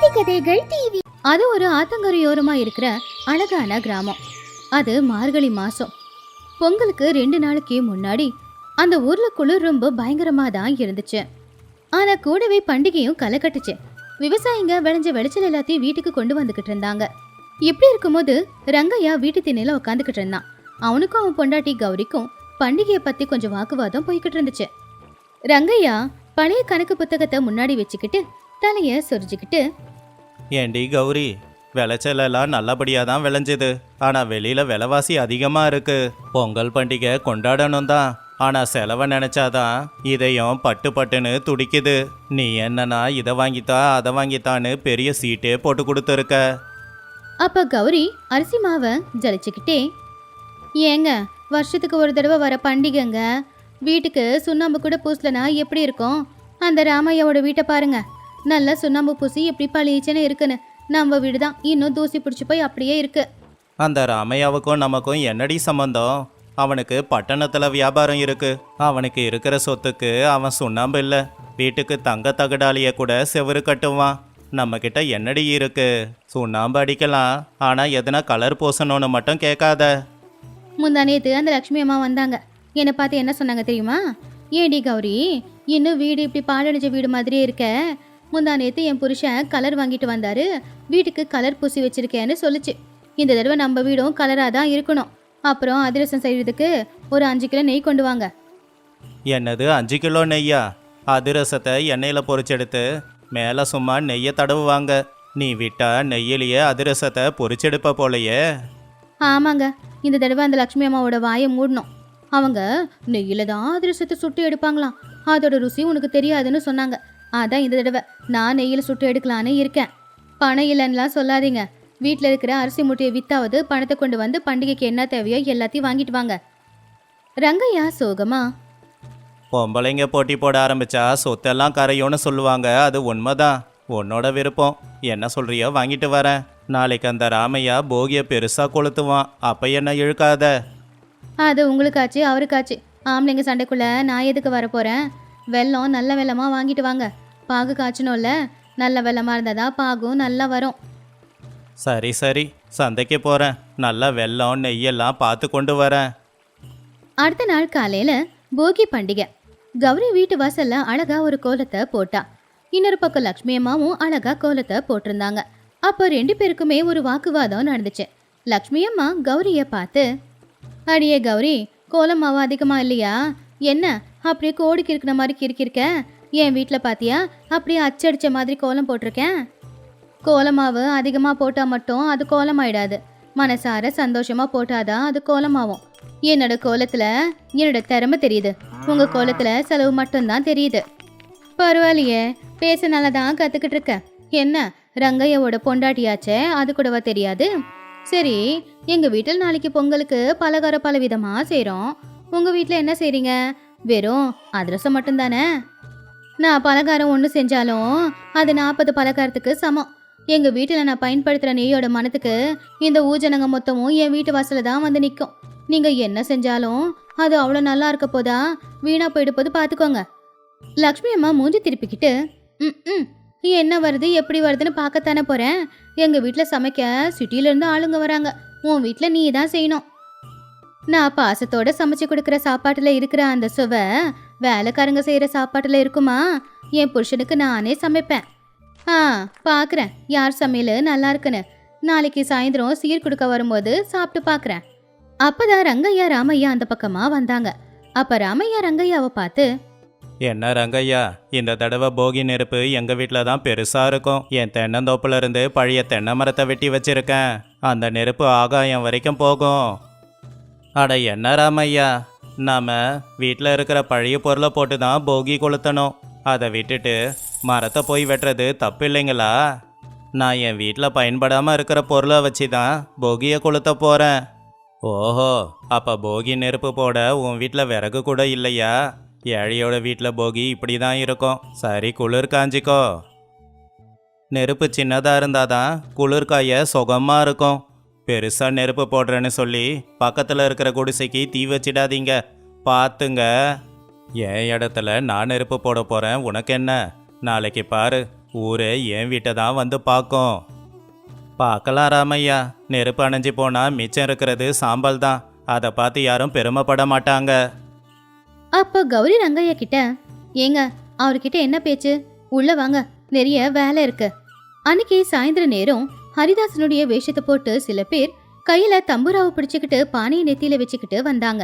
நீதி கதைகள் டிவி அது ஒரு ஆத்தங்கரையோரமா இருக்கிற அழகான கிராமம். அது மார்கழி மாசம். பொங்கலுக்கு ரெண்டு நாளைக்கு முன்னாடி அந்த ஊர்ல குளிர் ரொம்ப பயங்கரமா தான் இருந்துச்சு. ஆனா கூடவே பண்டிகையும் களை கட்டுச்சு. விவசாயிங்க விளைஞ்ச விளைச்சல் எல்லாத்தையும் வீட்டுக்கு கொண்டு வந்துகிட்டு இருந்தாங்க. இப்படி இருக்கும்போது ரங்கையா வீட்டு திண்ணையில உட்காந்துக்கிட்டு இருந்தான். அவனுக்கும் அவன் பொண்டாட்டி கௌரிக்கும் பண்டிகையை பத்தி கொஞ்சம் வாக்குவாதம் போய்கிட்டு இருந்துச்சு. ரங்கையா பழைய கணக்கு புத்தகத்தை முன்னாடி வச்சுக்கிட்டு தலைய சொரிஞ்சுக்கிட்டு ஏண்டி கௌரி? விளைச்சலெல்லாம் நல்லபடியாக தான் விளைஞ்சது. ஆனால் வெளியில் விலைவாசி அதிகமாக இருக்கு. பொங்கல் பண்டிகை கொண்டாடணும் தான் ஆனால் செலவை நினச்சாதான் இதயம் பட்டு பட்டுன்னு துடிக்குது. நீ என்னன்னா இதை வாங்கித்தா அதை வாங்கித்தான்னு பெரிய சீட்டே போட்டு கொடுத்துருக்க. அப்போ கௌரி அரிசி மாவை ஜலிச்சுக்கிட்டே ஏங்க வருஷத்துக்கு ஒரு தடவை வர பண்டிகைங்க. வீட்டுக்கு சுண்ணாம்பு கூட பூசலனா எப்படி இருக்கும்? அந்த ராமையாவோட வீட்டை பாருங்கள் நல்லா சுண்ணாம்பு பூசி எப்படி பளிச்சுன்னு இருக்குன்னு. நம்ம வீடு தான் இன்னும் தூசி பிடிச்சி போய் அப்படியே இருக்கு. அந்த ராமையாவுக்கும் நமக்கும் என்னடி சம்பந்தம்? அவனுக்கு பட்டணத்தில் வியாபாரம் இருக்கு. அவனுக்கு இருக்கிற சொத்துக்கு அவன் சுண்ணாம்பு இல்லை. வீட்டுக்கு தங்க தகடாலிய கூட செவுரு கட்டுவான். நம்மக்கிட்ட என்னடி இருக்கு? சுண்ணாம்பு அடிக்கலாம். ஆனால் எதனா கலர் பூசணும்னு மட்டும் கேட்காத. முந்தா நேத்து அந்த லக்ஷ்மி அம்மா வந்தாங்க. என்னை பார்த்து என்ன சொன்னாங்க தெரியுமா? ஏடி கௌரி இன்னும் வீடு இப்படி பாழடைஞ்ச வீடு மாதிரியே இருக்க. முந்தா நேத்து என் புருஷன் கலர் வாங்கிட்டு வந்தாரு. வீட்டுக்கு கலர் பூசி வச்சிருக்கேன்னு சொல்லுச்சு. இந்த தடவை நம்ம வீடும் கலராக தான் இருக்கணும். அப்புறம் அதிரசம் செய்யறதுக்கு ஒரு அஞ்சு கிலோ நெய் கொண்டு வாங்க. என்னது அஞ்சு கிலோ நெய்யா? அதிரசத்தை எண்ணெயில் பொரிச்செடுத்து மேலே சும்மா நெய்யை தடவுவாங்க. நீ விட்டா நெய்யிலேயே அதிரசத்தை பொரிச்செடுப்ப போலையே. ஆமாங்க. இந்த தடவை அந்த லக்ஷ்மி அம்மாவோட வாயை மூடணும். அவங்க நெய்யில தான் அதிரசத்தை சுட்டு எடுப்பாங்களாம். அதோட ருசி உனக்கு தெரியாதுன்னு சொன்னாங்க. அதான் இந்த தடவை. நான் நெய்யில் சுட்டு எடுக்கலான்னு இருக்கேன். பணம் இல்லைன்னுலாம் சொல்லாதீங்க. வீட்டில் இருக்கிற அரிசி மூட்டையை வித்தாவது பணத்தை கொண்டு வந்து பண்டிகைக்கு என்ன தேவையோ எல்லாத்தையும் வாங்கிட்டு வாங்க. ரங்கையா சோகமா? பொம்பளைங்க போட்டி போட ஆரம்பிச்சா சொத்தெல்லாம் கரையோன்னு சொல்லுவாங்க. அது உண்மைதான். உன்னோட விருப்பம். என்ன சொல்றியோ வாங்கிட்டு வரேன். நாளைக்கு அந்த ராமையா போகிய பெருசா கொளுத்துவான். அப்ப என்ன இழுக்காத? அது உங்களுக்காச்சு அவருக்காச்சு. ஆம்பளைங்க சண்டைக்குள்ள நான் எதுக்கு வர போறேன் வெல்லம் நல்ல வெல்லமா வாங்கிட்டு வாங்க. பாகு காய்ச்சணும்ல? நல்ல வெல்லமா இருந்தா பாகும் நல்லா வரும். சரி சரி. சந்தைக்கு போறேன். நல்லா வெல்லம் நெய்யெல்லாம் பார்த்து கொண்டு வரேன். அடுத்த நாள் காலையில போகி பண்டிகை. கௌரி வீட்டு வாசல்ல அழகா ஒரு கோலத்தை போட்டா. இன்னொரு பக்கம் லக்ஷ்மி அம்மாவும் அழகா கோலத்தை போட்டிருந்தாங்க. அப்போ ரெண்டு பேருக்குமே ஒரு வாக்குவாதம் நடந்துச்சு. லக்ஷ்மி அம்மா கௌரிய பார்த்து அடியே கௌரி கோலம் மாவு அதிகமா இல்லையா? என்ன அப்படியே கோடி கிறுக்கின மாதிரி கிறுக்கிருக்கேன் என் வீட்டில் பாத்தியா? அப்படியே அச்சடிச்ச மாதிரி கோலம் போட்டிருக்கேன். கோலமாவு அதிகமாக போட்டால் மட்டும் அது கோலமாயிடாது. மனசார சந்தோஷமா போட்டாதான் அது கோலமாகும் என்னோட கோலத்தில் என்னோட திறமை தெரியுது. உங்க கோலத்தில் செலவு மட்டும்தான் தெரியுது. பரவாயில்லையே பேச நல்லா தான் கத்துக்கிட்டு இருக்கேன் என்ன ரங்கையோட பொண்டாட்டியாச்சே? அது கூடவா தெரியாது? சரி எங்க வீட்டில் நாளைக்கு பொங்கலுக்கு பலகாரம் பலவிதமாக செய்கிறோம் உங்கள் உங்க வீட்டில் என்ன செய்றீங்க? வெறும் அதிரசம் மட்டும்தானே? நான் பலகாரம் ஒன்று செஞ்சாலும் அது நாற்பது பலகாரத்துக்கு சமம். எங்கள் வீட்டில் நான் பயன்படுத்துகிற நெய்யோட மனத்துக்கு இந்த ஊஜனங்க மொத்தமும் என் வீட்டு வாசலில் தான் வந்து நிற்கும் நீங்கள் என்ன செஞ்சாலும் அது அவ்வளோ நல்லா இருக்க போதா வீணாக போயிடுப்போது பார்த்துக்கோங்க லக்ஷ்மி அம்மா மூஞ்சி திருப்பிக்கிட்டு ம் ம் என்ன வருது எப்படி வருதுன்னு பார்க்கத்தானே போகிறேன் எங்கள் வீட்டில் சமைக்க சிட்டியிலேருந்து இருந்து ஆளுங்க வராங்க. உன் வீட்டில் நீ தான் செய்யணும். நான் பாசத்தோட சமைச்சு கொடுக்குற சாப்பாட்டுல இருக்கிற அந்த சுவை வேலைக்காரங்க செய்யற சாப்பாட்டுல இருக்குமா? என் புருஷனுக்கு நானே சமைப்பேன். ஆ பார்க்குறேன் யார் சமையல்? நல்லா இருக்குன்னு. நாளைக்கு சாயந்தரம் சீர் கொடுக்க வரும்போது சாப்பிட்டு பார்க்குறேன் அப்பதான் ரங்கையா ராமையா அந்த பக்கமா வந்தாங்க. அப்ப ராமையா ரங்கையாவை பார்த்து என்ன ரங்கையா? இந்த தடவை போகி நெருப்பு எங்க வீட்டில் தான் பெருசா இருக்கும். என் தென்னந்தோப்புல இருந்து பழைய தென்னை மரத்தை வெட்டி வச்சிருக்கேன். அந்த நெருப்பு ஆகாயம் வரைக்கும் போகும். அட என்ன ராமையா? நாம வீட்டில் இருக்கிற பழைய பொருளை போட்டு தான் போகி கொளுத்தணும். அதை விட்டுட்டு மரத்தை போய் வெட்டுறது தப்பு இல்லைங்களா நான் என் வீட்டில் பயன்படாமல் இருக்கிற பொருளை வச்சு தான் போகியை கொளுத்த போகிறேன் ஓஹோ அப்போ போகி நெருப்பு போட உன் வீட்டில் விறகு கூட இல்லையா? ஏழையோட வீட்டில் போகி இப்படி தான் இருக்கும். சரி குளிர் காஞ்சிக்கோ. நெருப்பு சின்னதாக இருந்தால் தான் குளிர் காய சுகமாக இருக்கும். பெருசாக நெருப்பு போடுறேன்னு சொல்லி பக்கத்தில் இருக்கிற குடிசைக்கு தீ வச்சிடாதீங்க. பார்த்துங்க என் இடத்துல நான் நெருப்பு போட போகிறேன் உனக்கு என்ன? நாளைக்கு பாரு. ஊரே என் வீட்டை தான் வந்து பார்க்கும். பார்க்கலாம் ராமையா. நெருப்பு அணைஞ்சு போனா மிச்சம் இருக்கிறது சாம்பல் தான். அதை பார்த்து யாரும் பெருமைப்பட மாட்டாங்க. அப்போ கௌரி ரங்கையா கிட்ட ஏங்க அவர்கிட்ட என்ன பேச்சு? உள்ள வாங்க. நிறைய வேலை இருக்கு. அன்னைக்கு சாயந்தர நேரம் ஹரிதாசனுடைய வேஷத்தை போட்டு சில பேர் கையில தம்புராவை பிடிச்சுக்கிட்டு பானையை நெத்தியில வச்சுக்கிட்டு வந்தாங்க.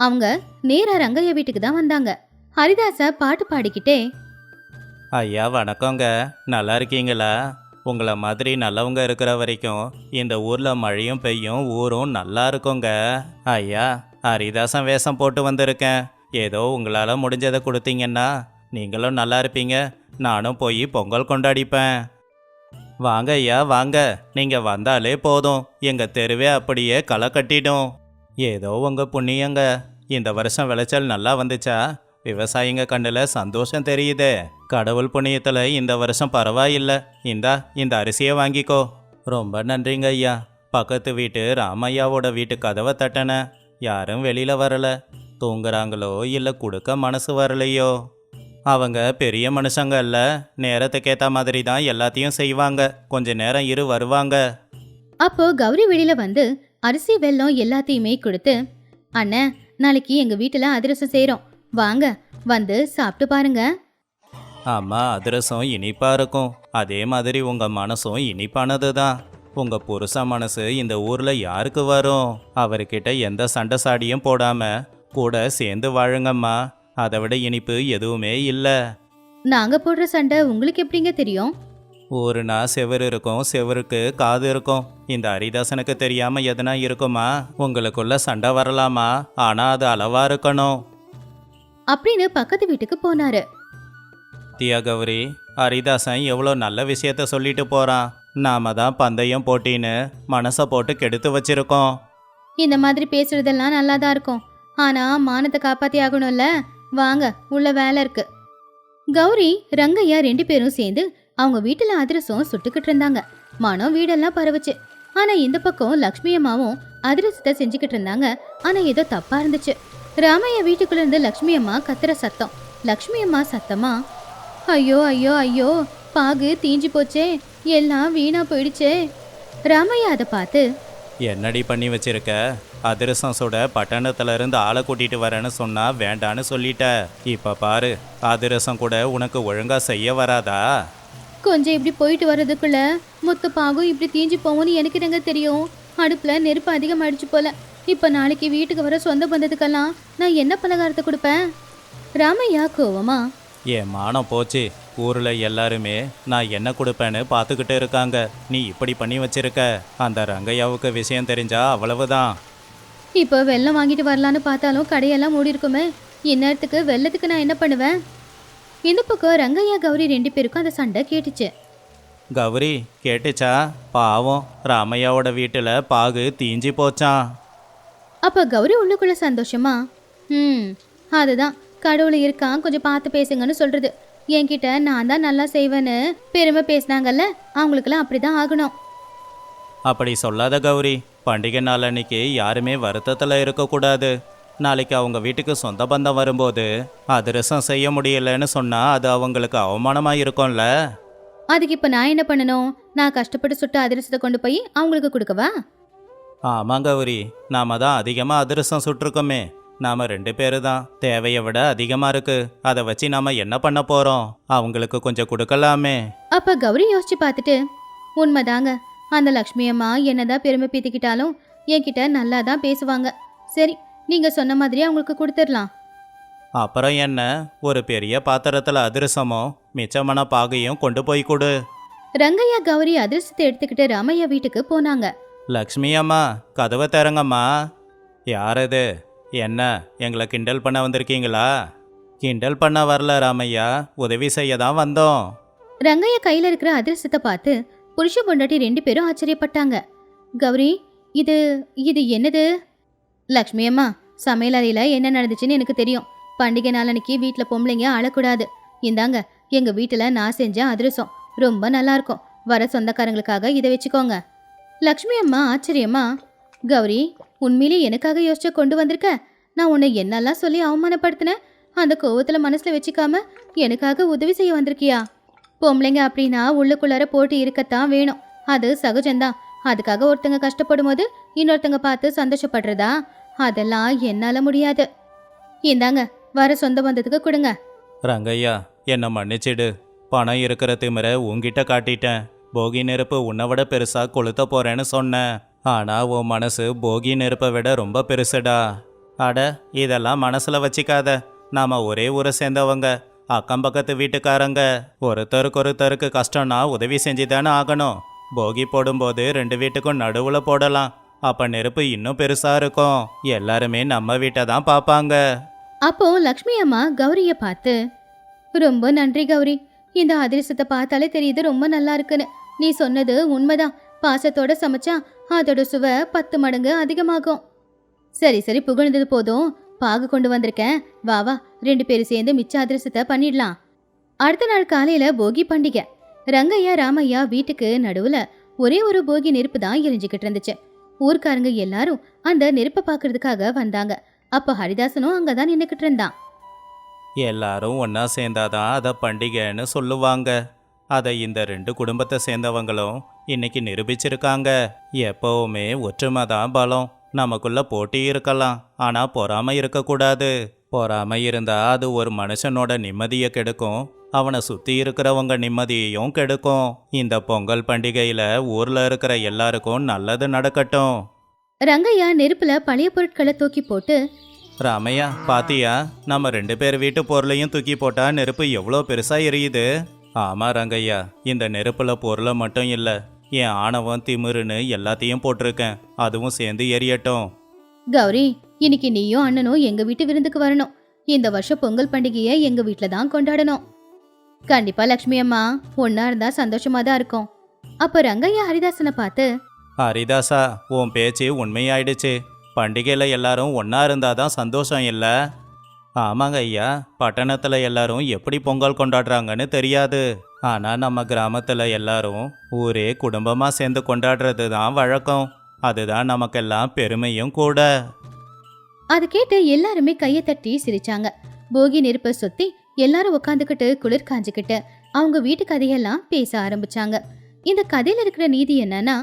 அவங்க நேரா ரங்கையா வீட்டுக்கு தான் வந்தாங்க. ஹரிதாச பாட்டு பாடிக்கிட்டே ஐயா வணக்கங்க. நல்லா இருக்கீங்களா? உங்களை மாதிரி நல்லவங்க இருக்கிற வரைக்கும் இந்த ஊரில் மழையும் பெய்யும் ஊரும் நல்லா இருக்குங்க. ஐயா ஹரிதாசன் வேஷம் போட்டு வந்திருக்கேன். ஏதோ உங்களால் முடிஞ்சதை கொடுத்தீங்கன்னா நீங்களும் நல்லா இருப்பீங்க. நானும் போய் பொங்கல் கொண்டாடிப்பேன். வாங்க ஐயா வாங்க. நீங்கள் வந்தாலே போதும். எங்கள் தெருவே அப்படியே களை கட்டிடும் ஏதோ உங்கள் புண்ணியங்க. இந்த வருஷம் விளைச்சல் நல்லா வந்துச்சா? விவசாயிங்க கண்ணில் சந்தோஷம் தெரியுதே. கடவுள் புண்ணியத்தில் இந்த வருஷம் பரவாயில்லை. இந்தா இந்த அரிசியை வாங்கிக்கோ. ரொம்ப நன்றிங்க ஐயா. பக்கத்து வீட்டு ராமையாவோட வீட்டு கதவை தட்டன. யாரும் வெளியில் வரல. தூங்குறாங்களோ இல்லை கொடுக்க மனசு வரலையோ? அவங்க பெரிய மனுஷங்க இல்ல. நேரத்துக்கேற்ற மாதிரி தான் எல்லாத்தையும் செய்வாங்க. கொஞ்ச நேரம் இரு வருவாங்க. அப்போ கௌரி வெளியில வந்து அரிசி வெல்லம் எல்லாத்தையுமே கொடுத்து அண்ணன் நாளைக்கு எங்க வீட்டுல அதிரசம் செய்றோம். வாங்க வந்து சாப்பிட்டு பாருங்க. ஆமா அதிரசம் இனிப்பா இருக்கும். அதே மாதிரி உங்க மனசும் இனிப்பானது தான் உங்க புருஷ மனசு இந்த ஊர்ல யாருக்கு வரும்? அவர்கிட்ட எந்த சண்டை சாடியும் போடாம கூட சேர்ந்து வாழுங்கம்மா. அதை விட இனிப்பு எதுவுமே இல்லை. நாங்க போடுற சண்டை உங்களுக்கு எப்படிங்க தெரியும்? ஊருனா செவர் இருக்கும் செவருக்கு காது இருக்கும். இந்த ஹரிதாசனுக்கு தெரியாம எதனா இருக்குமா? உங்களுக்குள்ள சண்டை வரலாமா? ஆனா அது அளவா இருக்கணும். அப்படின்னு பக்கத்து வீட்டுக்கு போனாரு. தியா கௌரி ஹரிதாசன் எவ்வளோ நல்ல விஷயத்த சொல்லிட்டு போறான். நாம தான் பந்தயம் போட்டின்னு மனசை போட்டு கெடுத்து வச்சிருக்கோம். இந்த மாதிரி பேசுறதெல்லாம் நல்லா தான் இருக்கும். ஆனா மானத்தை காப்பாத்தி ஆகணும்ல? வாங்க உள்ள வேலை இருக்கு. கௌரி ரங்கையா ரெண்டு பேரும் சேர்ந்து அவங்க வீட்டுல அதிரசம் சுட்டுக்கிட்டு இருந்தாங்க. மனம் வீடெல்லாம் பரவுச்சு. ஆனா இந்த பக்கம் லக்ஷ்மி அம்மாவும் அதிரசத்தை செஞ்சுக்கிட்டு இருந்தாங்க. ஆனா ஏதோ தப்பா இருந்துச்சு. ராமையா வீட்டுக்குள்ள இருந்து லக்ஷ்மி அம்மா கத்துற சத்தம். லக்ஷ்மி அம்மா சத்தமா ஐயோ ஐயோ ஐயோ பாகு தீஞ்சு போச்சே. எல்லாம் வீணா போயிடுச்சே. ராமையா அதை பார்த்து என்னடி பண்ணி வச்சிருக்க? அதிரசம் சுட பட்டணத்துல இருந்து ஆளை கூட்டிட்டு வரேன்னு சொன்னா வேண்டான்னு சொல்லிட்ட. இப்ப பாரு அதிரசம் கூட உனக்கு ஒழுங்கா செய்ய வராதா? கொஞ்சம் இப்படி போயிட்டு வர்றதுக்குள்ள மொத்த பாகும் இப்படி தீஞ்சு போகும்னு எனக்கு என்னங்க தெரியும்? அடுப்புல நெருப்பு அதிகமாயிடுச்சு போல. இப்ப நாளைக்கு வீட்டுக்கு வர சொந்த பந்தத்துக்கெல்லாம் நான் என்ன பலகாரத்தை கொடுப்பேன்? ராமையா கோவமா? என் மானம் போச்சு. ஊர்ல எல்லாருமே நான் என்ன கொடுப்பேன்னு பார்த்துக்கிட்டு இருக்காங்க. நீ இப்படி பண்ணி வச்சிருக்க. அந்த ரங்கையாவுக்கு விஷயம் தெரிஞ்சா அவ்வளவுதான். இப்போ வெள்ளம் வாங்கிட்டு வரலான்னு பார்த்தாலும் கடையெல்லாம் மூடி இருக்குமே இந்நேரத்துக்கு வெள்ளத்துக்கு நான் என்ன பண்ணுவேன்? இந்த பக்கம் ரங்கையா கௌரி ரெண்டு பேருக்கும் அந்த சண்டை கேட்டுச்சு. கௌரி கேட்டுச்சா? பாவம் ராமையாவோட வீட்டில் பாகு தீஞ்சி போச்சான் அப்ப கௌரி உள்ளுக்குள்ள சந்தோஷமா? ம் அதுதான். கடவுள் இருக்கான் கொஞ்சம் பார்த்து பேசுங்கன்னு சொல்றது. என்கிட்ட நான் தான் நல்லா செய்வேன்னு பெருமை பேசினாங்கல்ல அவங்களுக்கெல்லாம் அப்படிதான் ஆகணும். அப்படி சொல்லாத கௌரி. பண்டிகை நாள் அன்னைக்கு யாருமே வருத்தத்தில் இருக்கக்கூடாது. நாளைக்கு அவங்க வீட்டுக்கு சொந்த பந்தம் வரும்போது அதிரசம் செய்ய முடியலன்னு சொன்னால் அது அவங்களுக்கு அவமானமாக இருக்கும்ல? அதுக்கு இப்ப நான் என்ன பண்ணணும்? நான் கஷ்டப்பட்டு சுட்ட அதிரசத்தை கொண்டு போய் அவங்களுக்கு கொடுக்கவா? ஆமாம் கௌரி நாம தான் அதிகமாக அதிரசம் சுட்டிருக்கோமே. நாம் ரெண்டு பேரு தான். தேவையை விட அதிகமாக இருக்கு. அதை வச்சு நாம் என்ன பண்ண போகிறோம் அவங்களுக்கு கொஞ்சம் கொடுக்கலாமே. அப்ப கௌரி யோசிச்சு பார்த்துட்டு உண்மைதாங்க. அந்த லக்ஷ்மி அம்மா என்னதான் பெருமை பீத்திக்கிட்டாலும் என்கிட்ட நல்லா தான் பேசுவாங்க. சரி நீங்க சொன்ன மாதிரி அவங்களுக்கு கொடுத்துடலாம். அப்புறம் என்ன? ஒரு பெரிய பாத்திரத்தில் அதிரசமும் மிச்சமான பாகையும் கொண்டு போய் கொடு. ரங்கையா கௌரி அதிர்ஷ்டத்தை எடுத்துக்கிட்டு ராமையா வீட்டுக்கு போனாங்க. லக்ஷ்மி அம்மா கதவை திறங்கம்மா. யார் இது? என்ன? எங்களை கிண்டல் பண்ண வந்திருக்கீங்களா? கிண்டல் பண்ண வரல ராமையா. உதவி செய்ய தான் வந்தோம். ரங்கையா கையில இருக்கிற அதிர்ஷ்டத்தை பார்த்து புருஷ பொண்டாட்டி ரெண்டு பேரும் ஆச்சரியப்பட்டாங்க. கௌரி இது இது என்னது? லக்ஷ்மி அம்மா சமையல் என்ன நடந்துச்சுன்னு எனக்கு தெரியும். பண்டிகை நாளன்னைக்கு வீட்டில் பொம்பளைங்க அழக்கூடாது இந்தாங்க எங்கள் வீட்டில் நான் செஞ்ச அதிரசம். ரொம்ப நல்லாயிருக்கும் வர சொந்தக்காரங்களுக்காக இதை வச்சுக்கோங்க. லக்ஷ்மி அம்மா ஆச்சரியமா கௌரி உண்மையிலே எனக்காக யோசிச்சு கொண்டு வந்திருக்க? நான் உன்னை என்னெல்லாம் சொல்லி அவமானப்படுத்தினேன்? அந்த கோவத்தில் மனசில் வச்சுக்காம எனக்காக உதவி செய்ய வந்திருக்கியா? பொம்பளைங்க அப்படின்னா உள்ளுக்குள்ளார போட்டு இருக்கத்தான் வேணும். அது சகஜம்தான். அதுக்காக ஒருத்தங்க கஷ்டப்படும் போது இன்னொருத்தங்க பார்த்து சந்தோஷப்படுறதா? அதெல்லாம் என்னால முடியாது. இந்தாங்க வர சொந்த பந்தத்துக்கு கொடுங்க. ரங்கையா என்னை மன்னிச்சிடு. பணம் இருக்கிற திமிர உங்ககிட்ட காட்டிட்டேன். போகி நெருப்பு உன்னை விட பெருசா கொளுத்த போறேன்னு சொன்னேன். ஆனா உன் மனசு போகி நெருப்பை விட ரொம்ப பெருசுடா. அட இதெல்லாம் மனசுல வச்சிக்காத. நாம ஒரே ஊரை சேர்ந்தவங்க. அக்கம் பக்கத்து வீட்டுக்காரங்க. ஒருத்தருக்கு ஒருத்தருக்கு கஷ்டம்னா உதவி செஞ்சு தானே ஆகணும். போகி போடும்போது ரெண்டு வீட்டுக்கும் நடுவில் போடலாம். அப்ப நெருப்பு இன்னும் பெருசா இருக்கும். எல்லாருமே நம்ம வீட்டை தான் பார்ப்பாங்க. அப்போ லக்ஷ்மி அம்மா கௌரிய பார்த்து ரொம்ப நன்றி கௌரி. இந்த அதிரசத்தை பார்த்தாலே தெரியுது ரொம்ப நல்லா இருக்குன்னு. நீ சொன்னது உண்மைதான். பாசத்தோட சமைச்சா அதோட சுவை பத்து மடங்கு அதிகமாகும். சரி சரி. புகழ்ந்தது போதும். பாகு கொண்டு வந்திருக்கேன். வா வா ரெண்டு பேரும் சேர்ந்து மிச்ச அதிரசத்தை பண்ணிடலாம். அடுத்த நாள் காலையில போகி பண்டிகை. ரங்கையா ராமையா வீட்டுக்கு நடுவுல ஒரே ஒரு போகி நெருப்பு தான் எரிஞ்சுக்கிட்டு இருந்துச்சு. ஊர்க்காரங்க எல்லாரும் அந்த நெருப்பை பார்க்கறதுக்காக வந்தாங்க. அப்ப ஹரிதாசனும் அங்கதான் நின்னுக்கிட்டு இருந்தான். எல்லாரும் ஒன்றா சேர்ந்தாதான் அதை பண்டிகைன்னு சொல்லுவாங்க. அதை இந்த ரெண்டு குடும்பத்தை சேர்ந்தவங்களும் இன்னைக்கு நிரூபிச்சிருக்காங்க. எப்பவுமே ஒற்றுமை தான் பலம். நமக்குள்ள போட்டி இருக்கலாம். ஆனால் பொறாமை இருக்கக்கூடாது. பொறாமை இருந்தா அது ஒரு மனுஷனோட நிம்மதியை கெடுக்கும். அவனை சுற்றி இருக்கிறவங்க நிம்மதியையும் கெடுக்கும். இந்த பொங்கல் பண்டிகையில் ஊரில் இருக்கிற எல்லாருக்கும் நல்லது நடக்கட்டும். ரங்கையா நெருப்புல பழைய பொருட்களை தூக்கி போட்டு ராமையா பாத்தியா? நம்ம ரெண்டு பேர் வீட்டு பொருளையும் தூக்கி போட்டா நெருப்பு எவ்வளோ பெருசா எரியுது? ஆமா ரங்கையா. இந்த நெருப்புல பொருளை மட்டும் இல்ல என் ஆணவம் திமிருன்னு எல்லாத்தையும் போட்டிருக்கேன். அதுவும் சேர்ந்து எரியட்டும். கௌரி இன்னைக்கு நீயும் அண்ணனும் எங்க வீட்டு விருந்துக்கு வரணும். இந்த வருஷம் பொங்கல் பண்டிகையை எங்க வீட்ல தான் கொண்டாடணும். கண்டிப்பா லக்ஷ்மி அம்மா ஒன்னா இருந்தா சந்தோஷமா தான் இருக்கும். அப்ப ரங்கையா ஹரிதாசனை பார்த்து ஹரிதாசா உன் பேச்சு உண்மையாயிடுச்சு. பண்டிகையில் எல்லாரும் ஒன்றா இருந்தாதான் சந்தோஷம் இல்லை? ஆமாங்க ஐயா பட்டணத்தில் எல்லாரும் எப்படி பொங்கல் கொண்டாடுறாங்கன்னு தெரியாது. ஆனால் நம்ம கிராமத்தில் எல்லாரும் ஊரே குடும்பமாக சேர்ந்து கொண்டாடுறது தான் வழக்கம். அதுதான் நமக்கெல்லாம் பெருமையும் கூட. அது கேட்டு எல்லாருமே கையை தட்டி சிரிச்சாங்க. போகி நெருப்பை சுத்தி எல்லாரும் உட்காந்துக்கிட்டு குளிர் காஞ்சிக்கிட்டு அவங்க வீட்டு கதையெல்லாம் பேச ஆரம்பிச்சாங்க. இந்த கதையில இருக்கிற நீதி என்னன்னா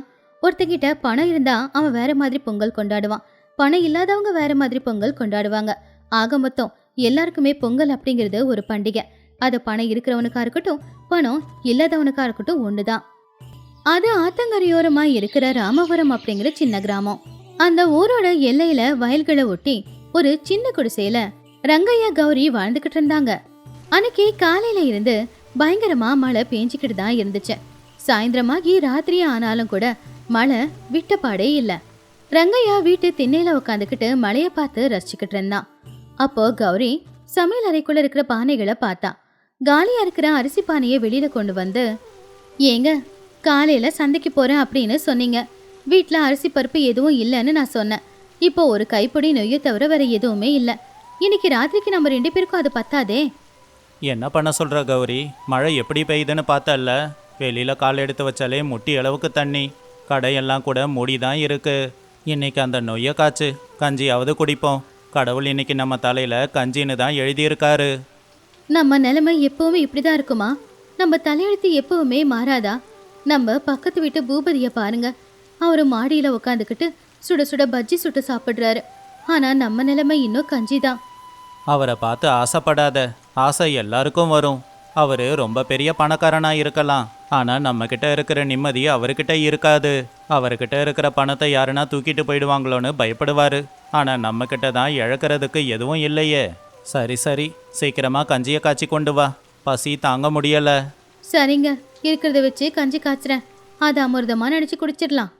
ஒருத்தங்கிட்ட பணம் இருந்தா அவன் வேற மாதிரி பொங்கல் கொண்டாடுவான். பணம் இல்லாதவங்க வேற மாதிரி பொங்கல் கொண்டாடுவாங்க. ஆக மொத்தம் எல்லாருக்குமே பொங்கல் அப்படிங்கிறது ஒரு பண்டிகை. அது பணம் இருக்கிறவனுக்கா இருக்கட்டும் பணம் இல்லாதவனுக்கா இருக்கட்டும் ஒண்ணுதான். அது ஆத்தங்கரையோரமா இருக்கிற ராமபுரம் அப்படிங்கிற சின்ன கிராமம். அந்த ஊரோட எல்லையில வயல்களை ஒட்டி ஒரு சின்ன குடிசையில ரங்கையா கௌரி வாழ்ந்துகிட்டு இருந்தாங்க. அன்னைக்கு காலையில இருந்து பயங்கரமா மழை பேஞ்சுக்கிட்டு தான் இருந்துச்சு. சாயந்தரமாகி ராத்திரி ஆனாலும் கூட மழை விட்ட பாடே இல்ல. ரங்கையா வீட்டு திண்ணையில உட்காந்துக்கிட்டு மழைய பார்த்து ரசிச்சுக்கிட்டு இருந்தான். அப்போ கௌரி சமையல் அறைக்குள்ள இருக்கிற பானைகளை பார்த்தா காலியா இருக்கிற அரிசி பானையை வெளியில கொண்டு வந்து ஏங்க காலையில சந்தைக்கு போறேன் அப்படின்னு சொன்னீங்க. வீட்டில் அரிசி பருப்பு எதுவும் இல்லைன்னு நான் சொன்னேன். இப்போ ஒரு கைப்பிடி நொய்யை தவிர வேற எதுவுமே இல்லை. இன்னைக்கு ராத்திரிக்கு நம்ம ரெண்டு பேருக்கும் அது பத்தாதே? என்ன பண்ண சொல்கிற கௌரி? மழை எப்படி பெய்யுதுன்னு பார்த்தல்ல. வெளியில் கால் எடுத்து வச்சாலே முட்டி அளவுக்கு தண்ணி. கடையெல்லாம் கூட மூடி தான் இருக்கு. இன்னைக்கு அந்த நொய்யை காய்ச்சு கஞ்சியாவது குடிப்போம். கடவுள் இன்னைக்கு நம்ம தலையில் கஞ்சின்னு தான் எழுதியிருக்காரு. நம்ம நிலைமை எப்பவுமே இப்படிதான் இருக்குமா? நம்ம தலையெழுத்து எப்பவுமே மாறாதா? நம்ம பக்கத்து வீட்டு பூபதியை பாருங்க. அவர் மாடியில் உட்காந்துக்கிட்டு சுட சுட பஜ்ஜி சுட்டு சாப்பிட்றாரு. ஆனால் நம்ம நிலைமை இன்னும் கஞ்சி தான் அவரை பார்த்து ஆசைப்படாத. ஆசை எல்லாருக்கும் வரும். அவர் ரொம்ப பெரிய பணக்காரனாக இருக்கலாம். ஆனால் நம்மக்கிட்ட இருக்கிற நிம்மதி அவர்கிட்ட இருக்காது. அவர்கிட்ட இருக்கிற பணத்தை யாருன்னா தூக்கிட்டு போயிடுவாங்களோன்னு பயப்படுவார். ஆனால் நம்மக்கிட்ட தான் இழக்கிறதுக்கு எதுவும் இல்லையே. சரி சரி. சீக்கிரமாக கஞ்சியை காய்ச்சி கொண்டு வா. பசி தாங்க முடியலை. சரிங்க. இருக்கிறத வச்சு கஞ்சி காய்ச்சுறேன். அது அமிர்தமா நினைச்சு குடிச்சிடலாம்.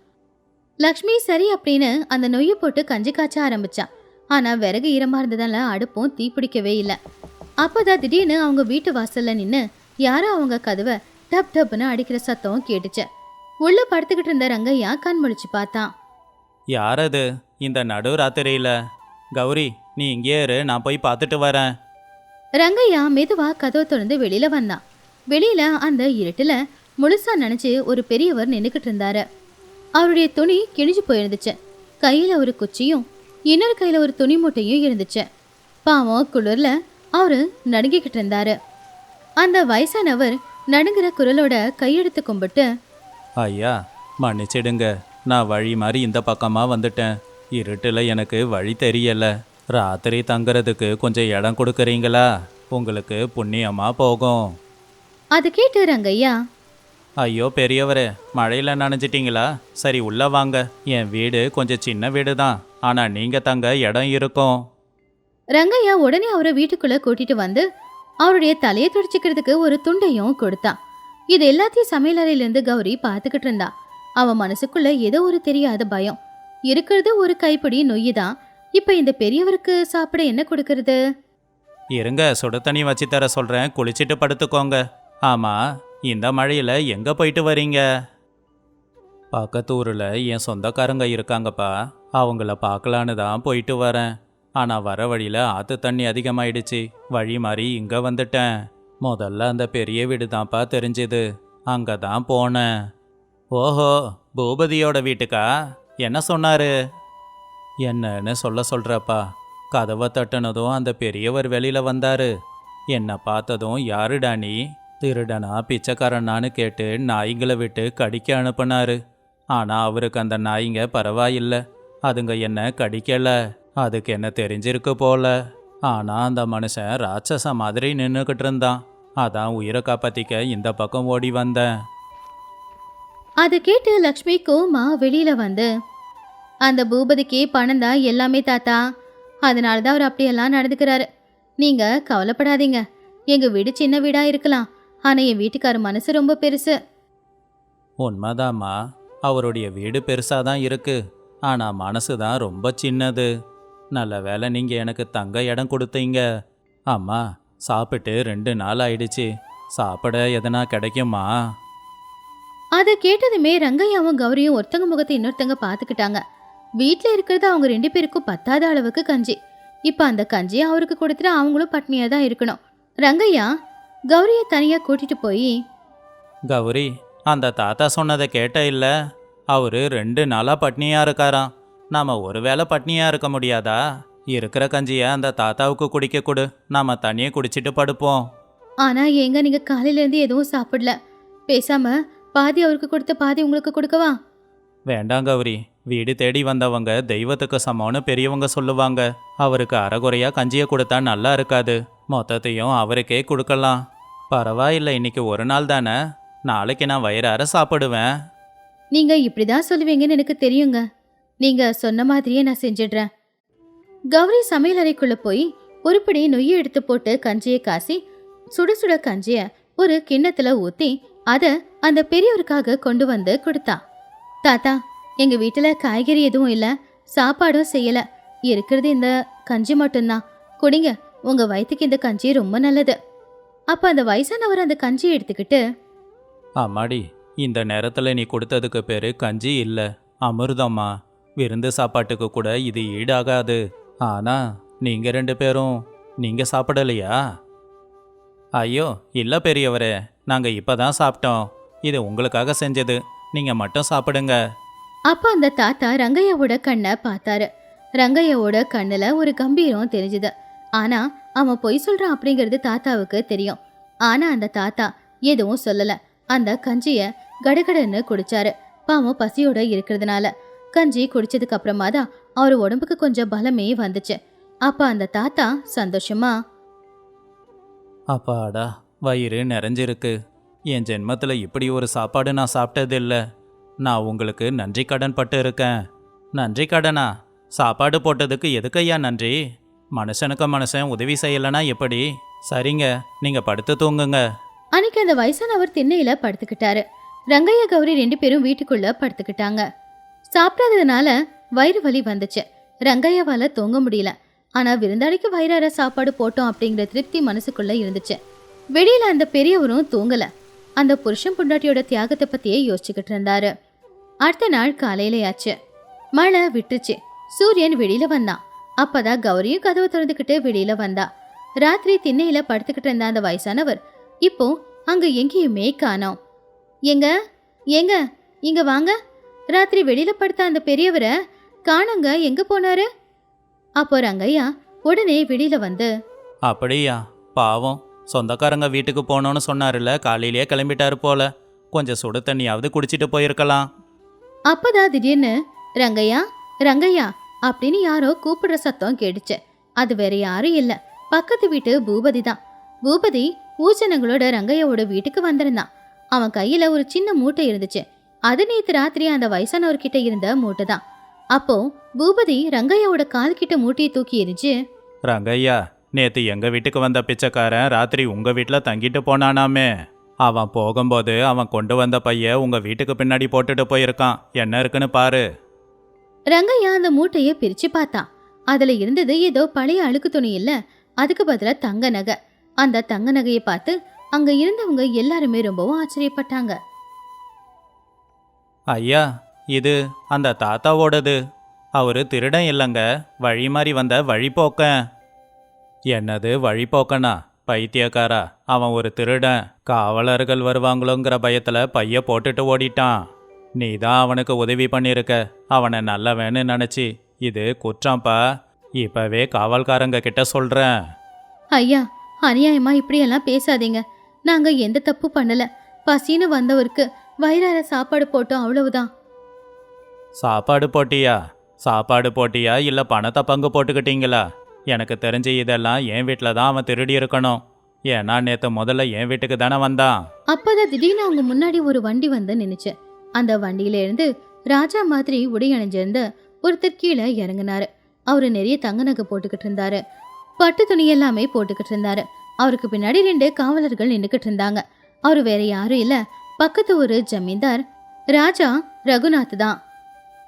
லக்ஷ்மி சரி அப்படின்னு அந்த நொய்யை போட்டு கஞ்சி காய்ச்ச ஆரம்பிச்சா. ஆனா விறகு ஈரமா இருந்ததால அடுப்பும் தீப்பிடிக்கவே இல்லை. அப்பதான் திடீர்னு அவங்க வீட்டு வாசல்ல நின்னு யாரோ அவங்க கதவை டப் டப்னு அடிக்கிற சத்தம் கேட்டுச்சு. உள்ள படுத்துக்கிட்டு இருந்த ரங்கையா கண் முழிச்சு பார்த்தான் யார் அது இந்த நடு ராத்திரியில். கௌரி நீ இங்கே இரு நான் போய் பார்த்துட்டு வரேன். ரங்கையா மெதுவா கதவை திறந்து வெளியில வந்தான் வெளியில அந்த இருட்டுல முழுசா நினைச்சு ஒரு பெரியவர் நின்னுக்கிட்டு இருந்தாரு. அவருடைய துணி கிழிஞ்சு போயிருந்துச்சு. கையில ஒரு குச்சியும் இன்னொரு கையில ஒரு துணி மூட்டையும் இருந்துச்சு. பாவம் குளிர்ல அவரு நடுங்கிக்கிட்டு இருந்தாரு. அந்த வயசானவர் நடுங்கிற குரலோட கையெடுத்து கும்பிட்டு ஐயா மன்னிச்சிடுங்க. நான் வழி மாதிரி இந்த பக்கமாக வந்துட்டேன். இருட்டில் எனக்கு வழி தெரியல. ராத்திரி தங்குறதுக்கு கொஞ்சம் இடம் கொடுக்குறீங்களா? உங்களுக்கு புண்ணியமாக போகும். அதை கேட்டு ரங்கையா ஐயோ பெரியவரே மழையில் நனைஞ்சிட்டீங்களா? சரி உள்ள வாங்க. என் வீடு கொஞ்சம் சின்ன வீடு தான் ஆனால் நீங்கள் தங்க இடம் இருக்கும். ரங்கையா உடனே அவரை வீட்டுக்குள்ள கூட்டிட்டு வந்து அவருடைய தலையை துடைச்சிக்கிறதுக்கு ஒரு துண்டையும் கொடுத்தான் இது எல்லாத்தையும் சமையலறையில இருந்து கௌரி பார்த்துக்கிட்டு இருந்தா. அவன் மனசுக்குள்ள ஏதோ ஒரு தெரியாத பயம். இருக்கிறது ஒரு கைப்பிடி நொய்யு தான் இப்ப இந்த பெரியவருக்கு சாப்பிட என்ன கொடுக்கறது? இருங்க சுடு தண்ணி வச்சு தர சொல்கிறேன் குளிச்சிட்டு படுத்துக்கோங்க. ஆமாம் இந்த மழையில் எங்கே போயிட்டு வரீங்க? பக்கத்து ஊரில் என் சொந்தக்காரங்க இருக்காங்கப்பா. அவங்கள பார்க்கலான்னு தான் போயிட்டு வரேன். ஆனால் வர வழியில் ஆற்று தண்ணி அதிகமாயிடுச்சு. வழி மாறி இங்கே வந்துட்டேன். முதல்ல அந்த பெரிய வீடு தான்ப்பா தெரிஞ்சுது. அங்கே தான் போனேன். ஓஹோ பூபதியோட வீட்டுக்கா? என்ன சொன்னாரு? என்னன்னு சொல்ல சொல்கிறப்பா கதவை தட்டினதும் அந்த பெரியவர் வெளியில் வந்தாரு. என்னை பார்த்ததும் யாருடா நீ திருடனா பிச்சைக்காரனான்னு கேட்டு நாய்ங்களை விட்டு கடிக்க அனுப்புனாரு. ஆனால் அவருக்கு அந்த நாய்ங்க பரவாயில்லை. அதுங்க என்ன கடிக்கலை. அதுக்கு என்ன தெரிஞ்சிருக்கு போல. ஆனால் அந்த மனுஷன் ராட்சச மாதிரி நின்றுக்கிட்டு இருந்தான். அதான் உயிரை காப்பாற்றிக்க இந்த பக்கம் ஓடி வந்தேன். அதை கேட்டு லக்ஷ்மி கோமா வெளியில் வந்து அந்த பூபதிக்கு பணம் தான் எல்லாமே தாத்தா. அதனால தான் அவர் அப்படியெல்லாம் நடந்துக்கிறாரு. நீங்க கவலைப்படாதீங்க. எங்க வீடு சின்ன வீடா இருக்கலாம். ஆனா என் வீட்டுக்கார மனசு ரொம்ப பெருசு. உண்மைதாம்மா. அவருடைய வீடு பெருசாக தான் இருக்கு. ஆனால் மனசு தான் ரொம்ப சின்னது. நல்ல வேளை நீங்கள் எனக்கு தங்க இடம் கொடுத்தீங்க. அம்மா சாப்பிட்டு ரெண்டு நாள் ஆயிடுச்சு. சாப்பிட எதனா கிடைக்குமா? அதை கேட்டதுமே ரங்கையாவும் கௌரியும் ஒருத்தங்க முகத்தை இன்னொருத்தங்க பார்த்துக்கிட்டாங்க. வீட்டில் இருக்கிறது அவங்க ரெண்டு பேருக்கும் பத்தாத அளவுக்கு கஞ்சி. இப்போ அந்த கஞ்சியை அவருக்கு கொடுத்துட்டு அவங்களும் பட்னியாக தான் இருக்கணும். ரங்கையா கௌரியை தனியாக கூட்டிட்டு போய் கௌரி அந்த தாத்தா சொன்னதை கேட்ட இல்லை. அவரு ரெண்டு நாளாக பட்னியாக இருக்காராம். நாம ஒரு வேளை பட்னியாக இருக்க முடியாதா? இருக்கிற கஞ்சியை அந்த தாத்தாவுக்கு குடிக்க கொடு. நாம தனியே குடிச்சிட்டு படுப்போம். ஆனா ஏங்க நீங்க காலையில இருந்து எதுவும் சாப்பிடல. பேசாம பாதி அவருக்கு கொடுத்த பாதி உங்களுக்கு கொடுக்கவா? வேண்டாம் கௌரி. வீடு தேடி வந்தவங்க தெய்வத்துக்கு சமம்னு பெரியவங்க சொல்லுவாங்க. அவருக்கு அறகுறையா கஞ்சியை கொடுத்தா நல்லா இருக்காது. மொத்தத்தையும் அவருக்கே கொடுக்கலாம். பரவாயில்ல இன்னைக்கு ஒரு நாள் தானே? நாளைக்கு நான் வயிறார சாப்பிடுவேன். நீங்க இப்படிதான் சொல்லுவீங்கன்னு எனக்கு தெரியுங்க. நீங்க சொன்ன மாதிரியே நான் செஞ்சிடுறேன். கௌரி சமையலறைக்குள்ள போய் உருப்படி நொய்யை எடுத்து போட்டு கஞ்சியை காசி சுட சுட கஞ்சிய ஒரு கிண்ணத்துல ஊத்தி அதை அந்த பெரியவருக்காக கொண்டு வந்து கொடுத்தா. தாத்தா எங்கள் வீட்டில் காய்கறி எதுவும் இல்லை சாப்பாடும் செய்யலை. இருக்கிறது இந்த கஞ்சி மட்டும்தான். குடிங்க உங்கள் வயிற்றுக்கு இந்த கஞ்சி ரொம்ப நல்லது. அப்போ அந்த வயசானவர் அந்த கஞ்சி எடுத்துக்கிட்டு அம்மாடி இந்த நேரத்தில் நீ கொடுத்ததுக்கு பேர் கஞ்சி இல்லை அமிர்தம்மா. விருந்து சாப்பாட்டுக்கு கூட இது ஈடாகாது. ஆனால் நீங்கள் ரெண்டு பேரும் நீங்கள் சாப்பிடலையா? ஐயோ இல்லை பெரியவரே இப்போ தான் சாப்பிட்டோம். இது உங்களுக்காக செஞ்சது. நீங்கள் மட்டும் சாப்பிடுங்க. அப்போ அந்த தாத்தா ரங்கையாவோட கண்ணை பார்த்தாரு. ரங்கையாவோட கண்ணில் ஒரு கம்பீரம் தெரிஞ்சுது. ஆனால் அவன் பொய் சொல்கிறான் அப்படிங்கிறது தாத்தாவுக்கு தெரியும். ஆனால் அந்த தாத்தா எதுவும் சொல்லலை. அந்த கஞ்சியை கடகடன்னு குடிச்சாரு. பாவம் பசியோட இருக்கிறதுனால. கஞ்சி குடிச்சதுக்கு அப்புறமா தான் அவர் உடம்புக்கு கொஞ்சம் பலமே வந்துச்சு. அப்ப அந்த தாத்தா சந்தோஷமா அப்பாடா வயிறு நிறைஞ்சிருக்கு. என் ஜென்மத்தில் இப்படி ஒரு சாப்பாடு நான் சாப்பிட்டதில்ல. நான் உங்களுக்கு நன்றி கடன் பட்டு இருக்கேன். நன்றி கடனா? சாப்பாடு போட்டதுக்கு எதுக்கையா நன்றி? மனுஷனுக்கு மனுஷன் உதவி செய்யலைன்னா எப்படி? சரிங்க நீங்கள் படுத்து தூங்குங்க. அன்னைக்கு அந்த வயசானவர் திண்ணையில படுத்துக்கிட்டாரு. ரங்கையா கௌரி ரெண்டு பேரும் வீட்டுக்குள்ள படுத்துக்கிட்டாங்க. சாப்பிடாததுனால வயிறு வலி வந்துச்சு. ரங்கையாவால தூங்க முடியல. ஆனா விருந்தாளிக்கு வயிறார சாப்பாடு போட்டோம் அப்படிங்கிற திருப்தி மனசுக்குள்ள இருந்துச்சு. வெளியில அந்த பெரியவரும் தூங்கல. அந்த புருஷன் பொண்டாட்டியோட தியாகத்தை பத்தியே யோசிச்சுக்கிட்டு இருந்தாரு. அடுத்த நாள் காலையிலையாச்சு மழை விட்டுச்சு. சூரியன் வெளியில வந்தான். அப்பதான் கௌரியும் கதவை திறந்துக்கிட்டு வெளியில வந்தா. ராத்திரி திண்ணையில படுத்துக்கிட்டு இருந்த அந்த வயசானவர் இப்போ அங்க எங்கேயுமே காணோம். எங்க? எங்க? இங்க வாங்க. ராத்திரி வெளியில படுத்த அந்த பெரியவரை காணுங்க. எங்க போனாரு? அப்போ ரங்கையா உடனே வெளியில வந்து அப்படியா? பாவம். சொந்தக்காரங்க வீட்டுக்கு போனோன்னு சொன்னார்ல காலையிலேயே கிளம்பிட்டாரு போல. கொஞ்சம் சுடு தண்ணியாவது குடிச்சிட்டு போயிருக்கலாம். அப்பதான் திடீர்னு ரங்கையா ரங்கையா அப்படின்னு யாரோ கூப்பிடுற சத்தம் கேட்டுச்சு. அது வேற யாரும் இல்ல. பக்கத்து வீட்டு பூபதி தான். பூபதி ஊச்சனங்களோட ரங்கையோட வீட்டுக்கு வந்திருந்தான். அவன் கையில ஒரு சின்ன மூட்டை இருந்துச்சு. அது நேற்று ராத்திரி அந்த வயசானவர்கிட்ட இருந்த மூட்டை தான். அப்போ பூபதி ரங்கையாவோட கால் கிட்ட மூட்டையை தூக்கி எரிஞ்சு ரங்கையா நேத்து எங்க வீட்டுக்கு வந்த பிச்சைக்காரன் ராத்திரி உங்க வீட்டில் தங்கிட்டு போனானாமே. அவன் போகும்போது அவன் கொண்டு வந்த பைய உங்க வீட்டுக்கு பின்னாடி போட்டுட்டு போயிருக்கான். என்ன இருக்குன்னு பாரு. ரங்கையா அந்த மூட்டைய பிரிச்சு பார்த்தான். அதுல இருந்தது ஏதோ பழைய அழுக்கு துணி இல்ல அதுக்கு பதிலா தங்க நகை. அந்த தங்க நகையை பார்த்து அங்க இருந்தவங்க எல்லாருமே ரொம்பவும் ஆச்சரியப்பட்டாங்க. ஐயா இது அந்த தாத்தாவோடது. அவரு திருடன் இல்லைங்க வழி மாறி வந்த வழிபோக்கன் என்னது வழிபோக்கனா பைத்தியக்காரா? அவன் ஒரு திருடன். காவலர்கள் வருவாங்களோங்கிற பயத்துல பைய போட்டுட்டு ஓடிட்டான். நீ தான் அவனுக்கு உதவி பண்ணியிருக்க அவனை நல்லவன்னு நினச்சி இது குற்றம்ப்பா இப்பவே காவல்காரங்க கிட்ட சொல்றேன். ஐயா அநியாயமா இப்படியெல்லாம் பேசாதீங்க. நாங்க எந்த தப்பு பண்ணல. பசின்னு வந்தவருக்கு வயிறார சாப்பாடு போட்டோம் அவ்வளவுதான். சாப்பாடு போட்டியா? சாப்பாடு போட்டியா? இல்லை பணத்தை பங்கு போட்டுக்கிட்டீங்களா? எனக்கு தெரிஞ்சு இதெல்லாம் என் வீட்டில் தான் அவன் திருடி இருக்கணும். ஏன்னா நேற்று முதல்ல என் வீட்டுக்கு தானே வந்தான். அப்பதான் திடீர்னு அவங்க முன்னாடி ஒரு வண்டி வந்து நின்னுச்சு. அந்த வண்டியில இருந்து ராஜா மாதிரி உடை அணிஞ்சிருந்த ஒருத்தர் கீழே இறங்குனாரு. அவரு நிறைய தங்க நகை போட்டுக்கிட்டு இருந்தாரு. பட்டு துணி எல்லாமே போட்டுக்கிட்டு இருந்தாரு. அவருக்கு பின்னாடி ரெண்டு காவலர்கள் நின்னுக்கிட்டு இருந்தாங்க. அவரு வேற யாரும் இல்ல. பக்கத்து ஒரு ஜமீன்தார் ராஜா ரகுநாத் தான்.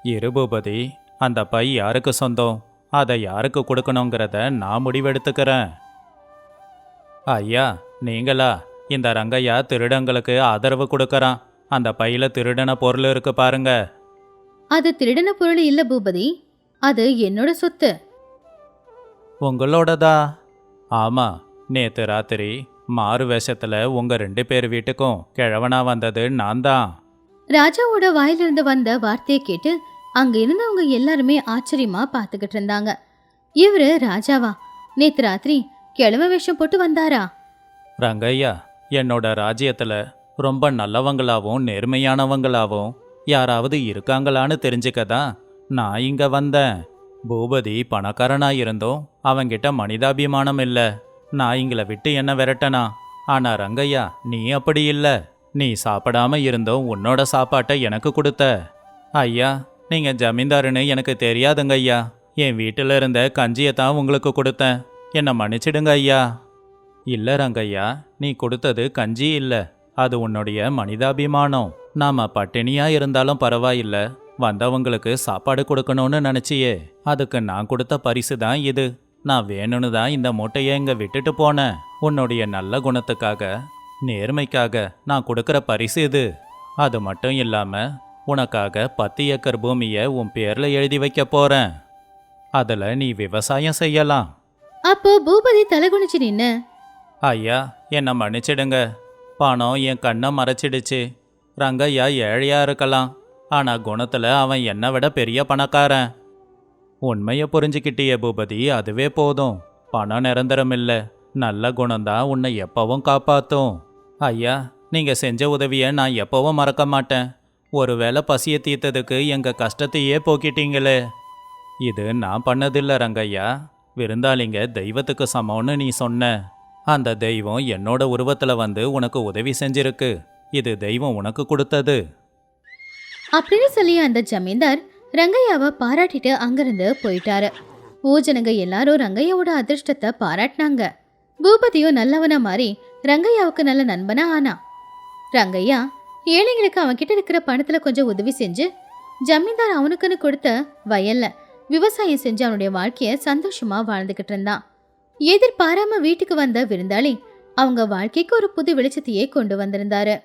இருபூபதி அந்த பை யாருக்கு சொந்தம்? அதை யாருக்கு கொடுக்கணுங்கிறத நான் முடிவெடுத்துக்கிறேன். ஐயா நீங்களா? இந்த ரங்கையா திருடங்களுக்கு ஆதரவு கொடுக்கறான். அந்த பையில திருடன பொருள் இருக்கு பாருங்க. அது திருடின பொருள் இல்ல பூபதி. அது என்னோட சொத்து. உங்களோடதா? ஆமா நேத்து ராத்திரி மாறு வேஷத்துல உங்க ரெண்டு பேர் வீட்டுக்கும் கிழவனா வந்தது நான் தான் ராஜாவோட வாயிலிருந்து வந்த வார்த்தையை கேட்டு அங்க இருந்தவங்க எல்லாருமே ஆச்சரியமா பார்த்துக்கிட்டு இருந்தாங்க. இவரு ராஜாவா? நேத்து ராத்திரி கிழமை வேஷம் போட்டு வந்தாரா? ரங்கையா என்னோட ராஜ்யத்துல ரொம்ப நல்லவங்களாவும் நேர்மையானவங்களாவும் யாராவது இருக்காங்களான்னு தெரிஞ்சுக்கதான் நான் இங்க வந்தேன். பூபதி பணக்காரனா இருந்தும் அவங்கிட்ட மனிதாபிமானம் இல்ல. நான் இங்களை விட்டு என்ன விரட்டனா? ஆனா ரங்கையா நீ அப்படி இல்ல. நீ சாப்பிடாம இருந்தும் உன்னோட சாப்பாட்டை எனக்கு கொடுத்த. ஐயா நீங்க ஜமீன்தாருன்னு எனக்கு தெரியாதுங்க ஐயா என் வீட்டில் இருந்த கஞ்சியை தான் உங்களுக்கு கொடுத்தேன். என்னை மன்னிச்சிடுங்க ஐயா. இல்லை ரங்கையா நீ கொடுத்தது கஞ்சி இல்லை. அது உன்னுடைய மனிதாபிமானம். நாம பட்டினியா இருந்தாலும் பரவாயில்ல. வந்தவங்களுக்கு சாப்பாடு கொடுக்கணும்னு நினைச்சியே. அதுக்கு நான் கொடுத்த பரிசு தான் இது. நான் வேணும்னு தான் இந்த மூட்டையை இங்கே விட்டுட்டு போனேன். உன்னுடைய நல்ல குணத்துக்காக நேர்மைக்காக நான் கொடுக்குற பரிசு இது. அது மட்டும் இல்லாமல் உனக்காக பத்து ஏக்கர் பூமியை உன் பேரில் எழுதி வைக்க போகிறேன் அதில் நீ விவசாயம் செய்யலாம். அப்போ பூபதி தலைகுனிச்சு நின்னு ஐயா என்னை மன்னிச்சிடுங்க. பணம் என் கண்ணை மறைச்சிடுச்சு. ரங்கையா ஏழையா இருக்கலாம். ஆனா குணத்துல அவன் என்னை விட பெரிய பணக்காரன். உண்மையை புரிஞ்சுக்கிட்டிய பூபதி அதுவே போதும். பணம் நிரந்தரம் இல்லை. நல்ல குணம்தான் உன்னை எப்பவும் காப்பாத்தும். ஐயா நீங்க செஞ்ச உதவியை நான் எப்பவும் மறக்க மாட்டேன். ஒருவேளை பசியை தீர்த்ததுக்கு எங்க கஷ்டத்தையே போக்கிட்டீங்களே. இது நான் பண்ணதில்ல ரங்கையா. விருந்தாளிங்க தெய்வத்துக்கு சமம்னு நீ சொன்ன. அந்த தெய்வம் என்னோட உருவத்துல வந்து உனக்கு உதவி செஞ்சிருக்கு. இது தெய்வம் உனக்கு கொடுத்தது. அப்படின்னு சொல்லி அந்த ஜமீன்தார் ரங்கையாவை பாராட்டிட்டு அங்கிருந்து போயிட்டாரு. ஓஜனங்க எல்லாரும் ரங்கையாவோட அதிர்ஷ்டத்தை பாராட்டினாங்க. பூபதியும் நல்லவன மாறி ரங்கையாவுக்கு நல்ல நண்பனா ஆனா ரங்கையா ஏழைங்களுக்கு அவன்கிட்ட இருக்கிற பணத்துல கொஞ்சம் உதவி செஞ்சு ஜமீன்தார் அவனுக்குன்னு கொடுத்த வயல்ல விவசாயம் செஞ்சு அவனுடைய வாழ்க்கைய சந்தோஷமா வாழ்ந்துகிட்டு இருந்தான். எதிர்பாராம வீட்டுக்கு வந்த விருந்தாளி அவங்க வாழ்க்கைக்கு ஒரு புது வெளிச்சத்தையே கொண்டு வந்திருந்தாரு.